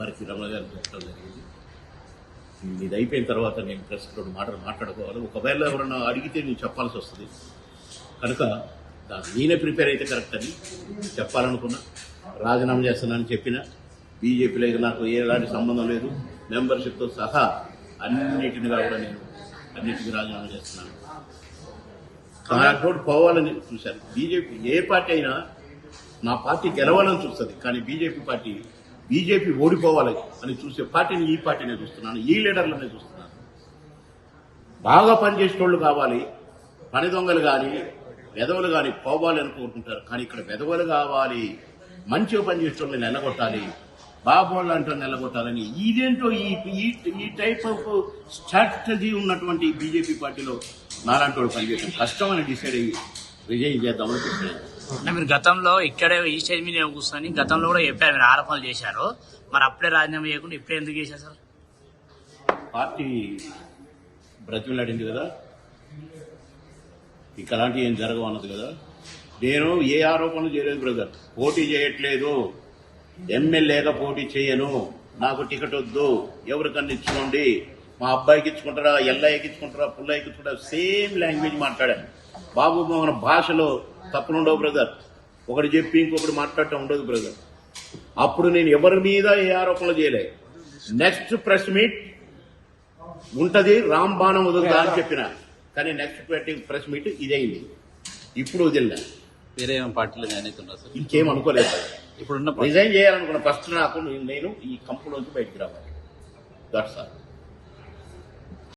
వారికి రమణ గారికి చెప్పడం జరిగింది. ఇది అయిపోయిన తర్వాత నేను ప్రెస్ రెండు మాటలు మాట్లాడుకోవాలి. ఒకవేళ ఎవరన్నా అడిగితే నేను చెప్పాల్సి వస్తుంది. కనుక దాన్ని నేనే ప్రిపేర్ అయితే కరెక్ట్ అని చెప్పాలనుకున్నా. రాజీనామా చేస్తున్నానని చెప్పిన. బీజేపీలో నాకు ఎలాంటి సంబంధం లేదు. మెంబర్షిప్తో సహా అన్నిటినిగా కూడా నేను అన్నిటికీ రాజీనామా చేస్తున్నాను. నాతోటి పోవాలని చూశాను. బీజేపీ ఏ పార్టీ అయినా నా పార్టీ గెలవాలని చూస్తుంది. కానీ బీజేపీ పార్టీ బీజేపీ ఓడిపోవాలి అని చూసే పార్టీని ఈ పార్టీనే చూస్తున్నాను ఈ లీడర్లనే చూస్తున్నాను. బాగా పనిచేసేటోళ్ళు కావాలి పని దొంగలు కానీ వెధవలు కానీ పోవాలి అనుకుంటుంటారు. కానీ ఇక్కడ వెధవలు కావాలి మంచిగా పనిచేసేటోళ్ళని నిలగొట్టాలి బాబోళ్ళు అంటే నిలగొట్టాలని ఇదేంటో ఈ ఈ- టైప్ ఆఫ్ స్ట్రాటజీ ఉన్నటువంటి బీజేపీ పార్టీలో నాలాంటి వాడు పనిచేయడం కష్టం అని డిసైడ్ అయ్యి రిజైన్ చేద్దామని చెప్పాను. అంటే మీరు గతంలో ఇక్కడే ఈ స్టేజ్ మీద కూర్చొని గతంలో కూడా చెప్పారు మీరు ఆరోపణలు చేశారు. మరి అప్పుడే రాజీనామా చేయకుండా ఇప్పుడే ఎందుకు చేశారు సార్? పార్టీ బ్రతిమలాడింది కదా. ఇక అలాంటివి ఏం జరగవు అన్నది కదా. నేను ఏ ఆరోపణలు చేయలేదు బ్రదర్. పోటీ చేయట్లేదు. ఎమ్మెల్యేగా పోటీ చేయను. నాకు టికెట్ వద్దు. ఎవరికన్నా ఇచ్చుకోండి. మా అబ్బాయికి ఇచ్చుకుంటారా ఎల్లయ్యకి ఇచ్చుకుంటారా పుల్లయ్యకి ఇచ్చుకుంటారా సేమ్ లాంగ్వేజ్ మాట్లాడాను. బాబు మన భాషలో తప్పునుండవు బ్రదర్. ఒకటి చెప్పి ఇంకొకటి మాట్లాడటం ఉండదు బ్రదర్. అప్పుడు నేను ఎవరి మీద ఏ ఆరోపణలు చేయలే. నెక్స్ట్ ప్రెస్ మీట్ ఉంటది రామ్ బాణం వదులుతా అని చెప్పిన. కానీ నెక్స్ట్ ప్రెస్ మీట్ ఇదైంది ఇప్పుడు వదిలినా. వేరే పార్టీలో జాయిన్ అవుతున్నారు సార్? ఇంకేం అనుకోలేదు. ఇప్పుడున్న రిజైన్ చేయాలనుకున్న ఫస్ట్ నాకు నేను ఈ కంపెనీ నుంచి బయటికి రావాలి. That's all